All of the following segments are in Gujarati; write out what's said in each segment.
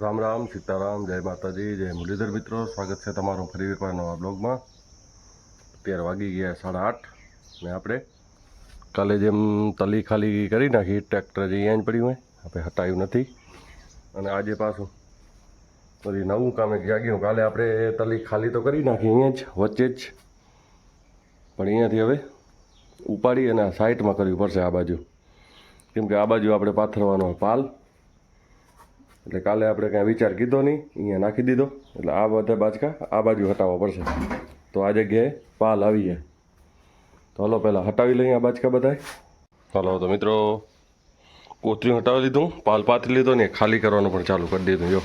રામ રામ, સીતારામ, જય માતાજી, જય મુરલીધર મિત્રો. સ્વાગત છે તમારું ફરી એકવાર નવા બ્લોગમાં. અત્યારે વાગી ગયા સાડા આઠ ને આપણે કાલે જેમ તલી ખાલી કરી નાખી, ટ્રેક્ટર જે અહીંયા જ પડ્યું હોય, આપણે હટાયું નથી. અને આજે પાછું પછી નવું કામે જાગ્યું. કાલે આપણે તલી ખાલી તો કરી નાખી અહીંયા જ, વચ્ચે જ. પણ અહીંયાથી હવે ઉપાડી અને સાઈડમાં કરવી પડશે આ બાજુ. કેમ કે આ બાજુ આપણે પાથરવાનો પાલ. એટલે કાલે આપણે કાંઈ વિચાર કીધો નહીં, અહીંયા નાખી દીધો. એટલે આ બધા બાજકા આ બાજુ હટાવવા પડશે. તો આ જગ્યાએ પાલ આવી જાય. તો હલો, પહેલાં હટાવી લઈએ આ બાજકા બધા હલો, તો મિત્રો કોતરીઓ હટાવી લીધું, પાલ પાથરી લીધો ને ખાલી કરવાનું પણ ચાલુ કરી દીધું, જો.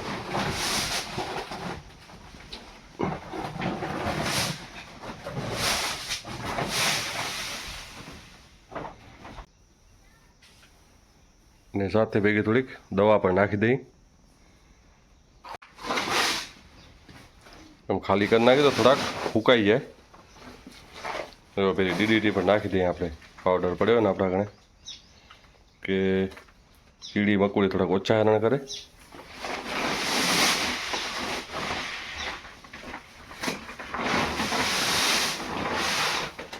ને સાથે ભેગી થોડીક દવા પણ નાખી દઈ. આમ ખાલી કરી નાખી તો થોડાક ફૂંકાઈ જાય. પેલી ડીડીટી પણ નાખી દઈએ આપણે. પાવડર પડ્યો ને આપણા ઘણે કે કીડી મકોડી થોડાક ઓછા હેરાન કરે.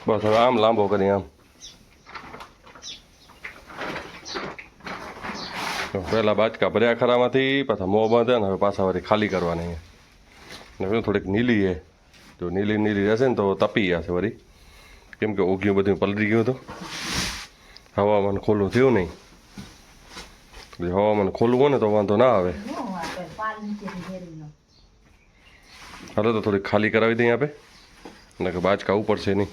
બસ હવે આમ લાંબો કરી આમ. પહેલાં બાચકા ભર્યા ખરામાંથી, પાછા મોં બાંધ્યા ને હવે પાછા વળી ખાલી કરવાની ને થોડીક નીલી છે. જો નીલી નીલી રહેશે ને તો તપી જશે વળી કેમ કે ઉગ્યું બધું પલળી ગયું હતું. હવામાન ખોલું થયું નહીં. હવામાન ખોલવું હોય ને તો વાંધો ના આવે. હાલો તો થોડીક ખાલી કરાવી દઈએ આપણે ને કે બાજકા ઉપડશે નહીં.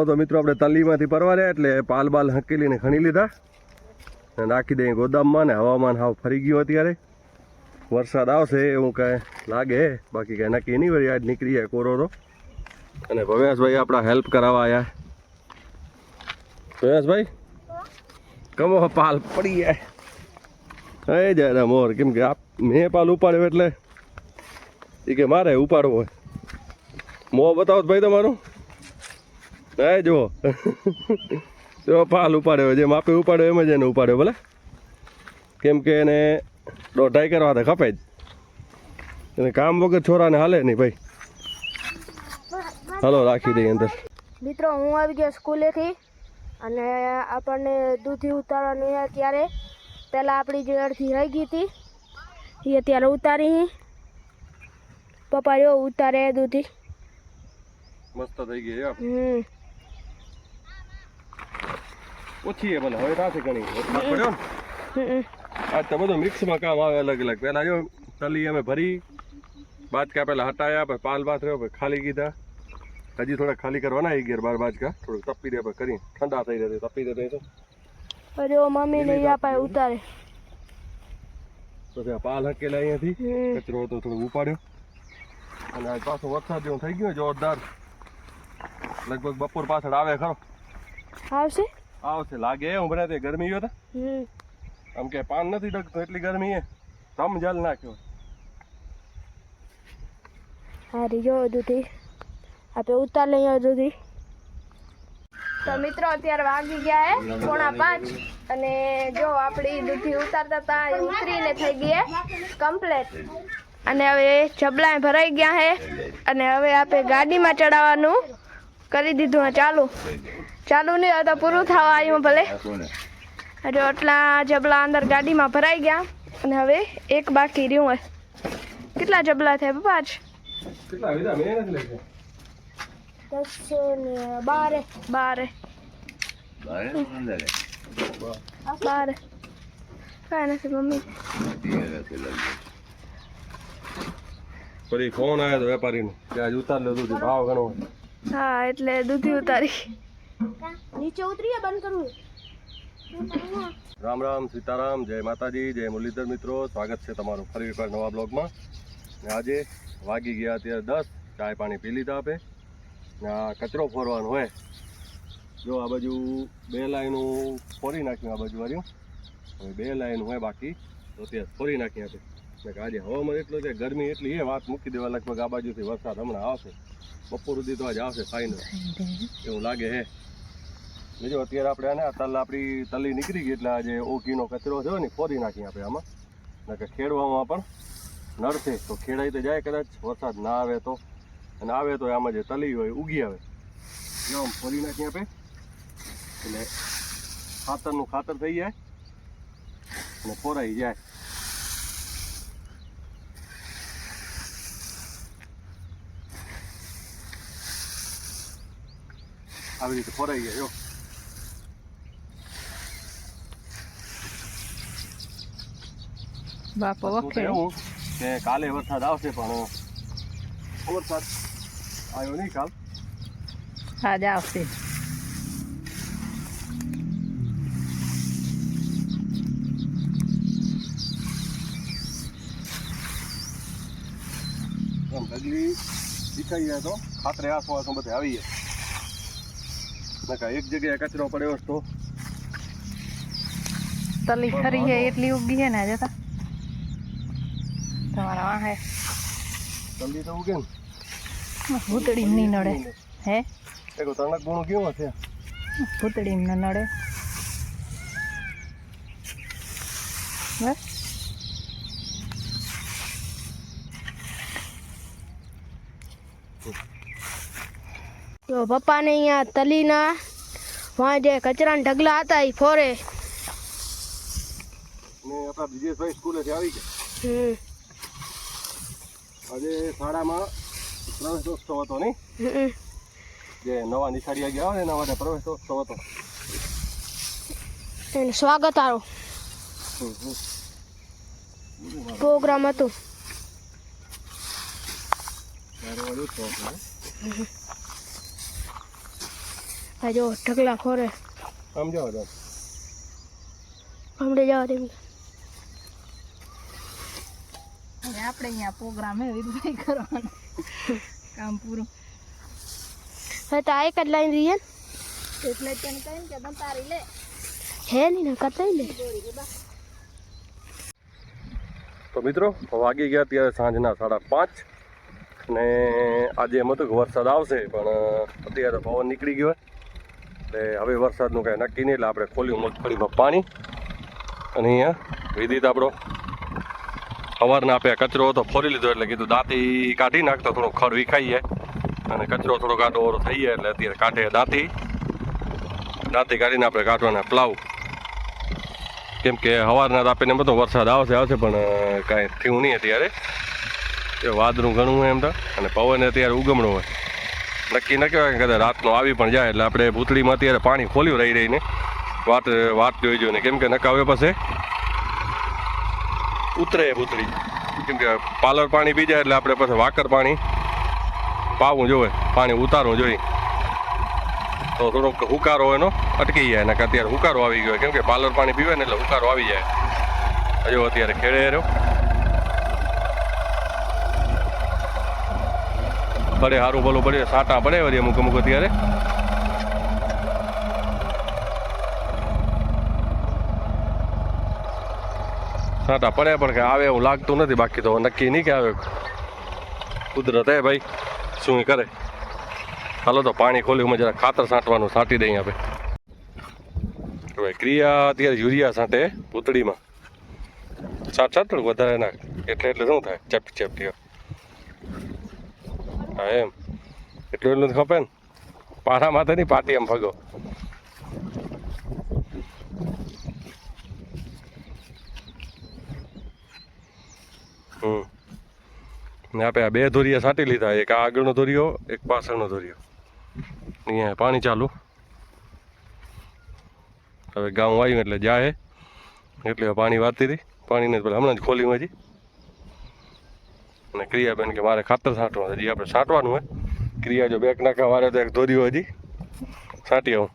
હાલો તો મિત્રો આપણે તલીમાંથી પરવાર્યા એટલે પાલ બાલ હંકેલીને ખણી લીધા. અને નાખી દઈએ ગોદામમાં ને હવામાન હાવ ફરી ગયું અત્યારે. વરસાદ આવશે એવું કાંઈ લાગે. બાકી કાંઈ નક્કી નહીં વળી આજ નીકળી જાય કોરો તો. અને ભવ્યાસભાઈ આપણા હેલ્પ કરાવવા આવ્યા ભવ્યાસભાઈ? કમો પાલ પડી જાય. એ જાય મોર, કેમ કે આપ મેં પાલ ઉપાડ્યો એટલે એ કે મારે ઉપાડવો હોય. મો બતાવો ભાઈ તમારું. એ જુઓ. જો પાલ ઉપાડ્યો જેમ આપે ઉપાડ્યો એમ જ એને ઉપાડ્યો ભલે? કેમ કે એને દોઢાઈ કરવા તો ખપે જ. એને કામ વગર છોરાને હાલે નહીં ભાઈ. હલો રાખી દઈએ અંદર. મિત્રો હું આવી ગયો સ્કૂલેથી અને આપણને દૂધી ઉતારવાનું ત્યારે પહેલાં આપણી જે અડધી રહી ગઈ હતી એ અત્યારે ઉતારી પપ્પા જો ઉતારે દૂધી. મસ્ત થઈ ગઈ હમ. ઓછી એ ભલે હવે થશે ઘણી ને. આજ તો બધું મિક્સમાં કામ આવે અલગ અલગ. પહેલાં જો તલી અમે ભરી બાજકા પહેલાં હટાયા પછી પાલ પાથર્યો પછી ખાલી કીધા. હજી થોડા ખાલી કરવાના એક ગેર બાર બાજકા. થોડુંક તપી દે કરી. ઠંડા થઈ રહ્યા તપી દે તો. અરે ઓ મમ્મીને ઈ આપણે ઉતારે. તો આ પાલ હકેલા અહીંયાથી. કચરો હતો થોડો ઉપાડ્યો. અને આજ પાછો વરસાદ જેવું થઈ ગયો જોરદાર. લગભગ બપોર પાછળ આવે ખરો. આવશે? આવશે લાગે હમણાં તે ગરમી હતા આમ કે પાન નથી ડગતો એટલી ગરમી તમ જલ નાખ્યો. હારી જો દૂધી. આપણે ઉતાર લઈએ દૂધી. તો મિત્રો અત્યારે વાગી ગયા હે પોણા પાંચ. અને જો આપણી દૂધી ઉતારતા હતા ઉતરીને થઈ ગઈ કમ્પ્લેટ અને હવે જબલા ભરાઈ ગયા હે. અને હવે આપણે ગાડીમાં ચડાવવાનું કરી દીધું ચાલુ. ચાલુ નહીં હોય તો પૂરું થવા આવ્યું ભલે. હજુ આટલા જબલા અંદર ગાડીમાં ભરાઈ ગયા અને હવે એક બાકી રહ્યું હોય. કેટલા જબલા થયા પપ્પા આજ? બારે. બારે. બારે કાંઈ નથી મમ્મી. ફોન આવ્યો તો વેપારીનો કે આજ ઉતાર લો દૂધ ભાવ ઘણો હા એટલે દૂધી ઉતારી. નીચે ઉતરીએ બંધ કરવું રામ રામ, સીતારામ, જય માતાજી, જય મુરલીધર મિત્રો. સ્વાગત છે તમારું ફરી એકવાર નવા બ્લોગમાં. ને આજે વાગી ગયા અત્યારે દસ, ચાય પાણી પી લીધા આપે. ને આ કચરો ફોરવાનો હોય જો આ બાજુ બે લાઈનું ફોરી નાખ્યું આ બાજુ વાળ્યું હવે બે લાઈન હોય બાકી. તો ત્યાં ફોરી નાખી આપે. ને કે આજે હવામાન એટલું છે, ગરમી એટલી એ વાત મૂકી દેવા લગભગ આ બાજુથી વરસાદ હમણાં આવશે. બપોર સુધી તો આજે આવશે ફાઇનલ એવું લાગે હે બીજો અત્યારે આપણે આને તલ આપણી તલી નીકળી ગઈ એટલે આજે ઓકીનો કચરો થયો ને ફોરી નાખીએ આપણે આમાં. ને કે ખેડવામાં પણ નડશે. તો ખેડાઈ તો જાય કદાચ, વરસાદ ના આવે તો. અને આવે તો આમાં જે તલી હોય ઉગી આવે. આમ ફોરી નાખીએ આપણે. એટલે ખાતરનું ખાતર થઈ જાય. અને ફોરાઈ જાય. આવી રીતે ફોરાઈ ગયો જો બાપો વખે એવું કે કાલે વરસાદ આવશે પણ વરસાદ આવ્યો નહીં કાલ આજ આવશે આમ ઢગલી જાય તો ખાતરે આસપાસ બધે આવી જાય નકા એક જગ્યાએ કચરો પડ્યો હતો. તલી ખરી છે એટલી ઉગી છે ને જતા તમારા વાહે. તલી તો ઉગે ને ભૂતડી નહીં નડે. હે? એક તણક ગુણ કેવો છે? ભૂતડી ન નડે. બસ. તો પપ્પાને અહીંયા તલીના વાં જે કચરાના ઢગલા હતા એ ફોરે. ને આપણા બ્રિજેશભાઈ સ્કૂલેથી આવી ગયા. આજે શાળામાં પ્રવેશોત્સવ હતો નહીં? જે નવા નિશાળીયા ગયા ને એના માટે પ્રવેશોત્સવ હતો. એને સ્વાગત હમ. પ્રોગ્રામ હતું ત્યારે વળી ઉત્સવ હતો, હે? આ જો ઢગલા ખોરે. આમ જાઓ તો હમણાં જવા દેવું આપણે અહીંયા પ્રોગ્રામ હે વિધભાઈ કરવાનો. કામ પૂરું. હવે તો આ એક જ લાઈન રહીએ ને. એટલે તને કહ્યું કે બંતારી તારી લે. હે નહીં ને કતાઈ લે. તો મિત્રો વાગી ગયા ત્યારે સાંજના સાડા પાંચ ને આજે એમ હતું કે વરસાદ આવશે પણ અત્યારે પવન નીકળી ગયો એટલે હવે વરસાદનું કાંઈ નક્કી નહીં, એટલે આપણે ખોલ્યું મગફળીમાં પાણી અને અહીંયા વિદિત આપણો. સવારના આપે કચરો હતો ફોરી લીધો, એટલે કીધું દાંતી કાઢી નાખતો થોડો ખડ વિખાઈ જાય અને કચરો થોડો કાઢો ઓરો થઈ જાય, એટલે અત્યારે કાઢે દાંતી. દાંતી કાઢીને આપણે કાઢવાના પ્લાવ. કેમ કે સવારના તાપીને બધો વરસાદ આવશે આવશે, પણ કાંઈ થયું નહીં અત્યારે. એ વાદળું ઘણું હોય એમ તો. અને પવન અત્યારે ઉગમણો હોય. નક્કી ન કહેવાય, કદાચ રાતનો આવી પણ જાય એટલે આપણે ભૂતળીમાં અત્યારે પાણી ખોલ્યું રહી રહીને વાત વાત જોઈ જોઈને કેમ કે નકાવે પાસે ઉતરે પૂતળી કેમ કે પાલર પાણી પી જાય એટલે આપણે પાસે વાકર પાણી પાવું જોવે, પાણી ઉતારવું જોઈએ. તો થોડોક હુકારો એનો અટકી જાય ને અત્યારે હુકારો આવી ગયો. કેમ કે પાલર પાણી પીવે ને એટલે હુકારો આવી જાય. હજુ અત્યારે ખેડે રહ્યો. પડે સારું ભલું પડે સાટા પડે વળી અમુક અમુક અત્યારે. સાટા પડે પણ કે આવે એવું લાગતું નથી, બાકી તો નક્કી નહીં કે આવે. કુદરત હે ભાઈ, શું કરે? હાલો તો પાણી ખોલ્યું જરા ખાતર છાંટવાનું છાંટી દઈએ આપણે. ક્રિયા અત્યારે યુરિયા છાંટે પૂતળીમાં. છાંટ છાંટ વધારે ના, એટલે એટલે શું થાય? ચેપ ચપટી હા, એમ. એટલું એટલું ખપે ને? પારા માથે નહીં પાટી એમ ભગો. હમ. ને આપણે આ બે ધોરિયા સાટી લીધા, એક આગળનો ધોરિયો એક પાછળનો ધોરિયો અહીંયા પાણી ચાલુ. હવે ગામ આવ્યું એટલે જાય. એટલે પાણી વાતી હતી પાણીને પેલા હમણાં જ ખોલ્યું હજી. અને ક્રિયાબેન કે મારે ખાતર છાંટવાનું હજી આપણે છાંટવાનું હોય ક્રિયા જો બેક નાખા વારે તો એક ધોર્યો હજી છાંટી આવું.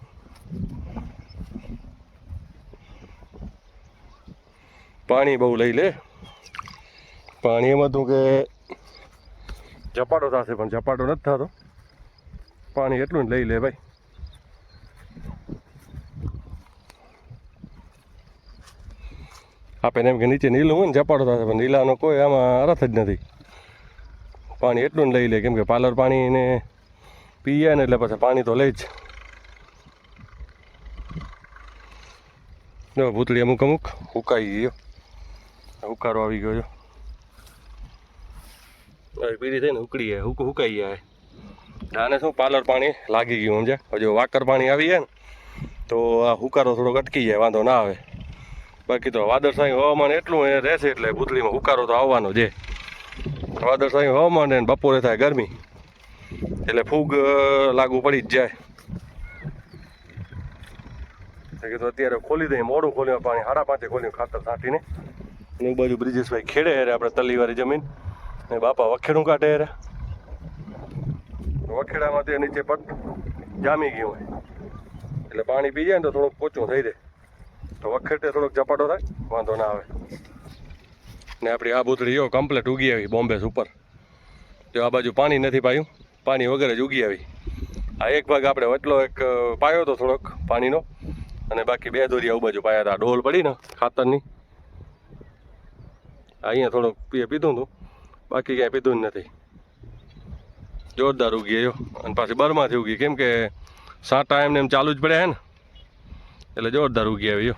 પાણી બહુ લઈ લે. પાણી એમાં તું કે ઝપાટો થશે, પણ ઝપાટો નથી થતો. પાણી એટલું જ લઈ લે ભાઈ. આપણે એમ કે નીચે નીલું હોય ને ઝપાટો થશે, પણ નીલાનો કોઈ આમાં અર્થ જ નથી. પાણી એટલું લઈ લે, કેમ કે પાર્લર પાણીને પી જાય ને એટલે પછી પાણી તો લે જ. જો, ભૂતળી અમુક અમુક ઉકાઈ ગયો હુકારો આવી ગયો પીરી થઈને ઉકળી જાય હુક હુકાઈ જાય. આને શું પાલર પાણી લાગી ગયું, સમજ્યા? હજુ વાકર પાણી આવી જાય ને, તો આ હુકારો થોડોક અટકી જાય, વાંધો ના આવે. બાકી તો વાદળછાયું હવામાન એટલું રહેશે એટલે ભૂતળીમાં હુકારો તો આવવાનો છે. વાદળછાયું હવામાન ને બપોરે થાય ગરમી. એટલે ફૂગ લાગુ પડી જ જાય. કીધું અત્યારે ખોલી દઈએ, મોડું ખોલ્યું પાણી સાડા પાંચે ખોલ્યું ખાતર છાંટીને. ને એક બાજુ બ્રિજેશભાઈ ખેડે હેરે આપણે તલીવાળી જમીન. ને બાપા વખેડું કાઢે હેરે તે નીચે પટ જામી ગયું હોય. એટલે પાણી પી જાય ને તો થોડુંક પોચું થઈ જાય. તો વખેડે થોડોક ઝપાટો થાય, વાંધો ના આવે. ને આપણી આ બૂતળી જો કમ્પ્લેટ ઉગી આવી બોમ્બે ઉપર જો આ બાજુ પાણી નથી પાયું, પાણી વગર જ ઉગી આવી. આ એક ભાગ આપણે એટલો એક પાયો હતો થોડોક પાણીનો, અને બાકી બે દોરિયા બાજુ પાયા હતા. ડોલ પડી ને ખાતરની. અહીંયા થોડોક પીધું હતું બાકી ક્યાંય પીધું જ નથી. જોરદાર ઉગી જો અને પાછી બરમાંથી ઉગી. કેમ કે સાટા એમને એમ ચાલુ જ પડ્યા હે ને. એટલે જોરદાર ઉગી આવી જો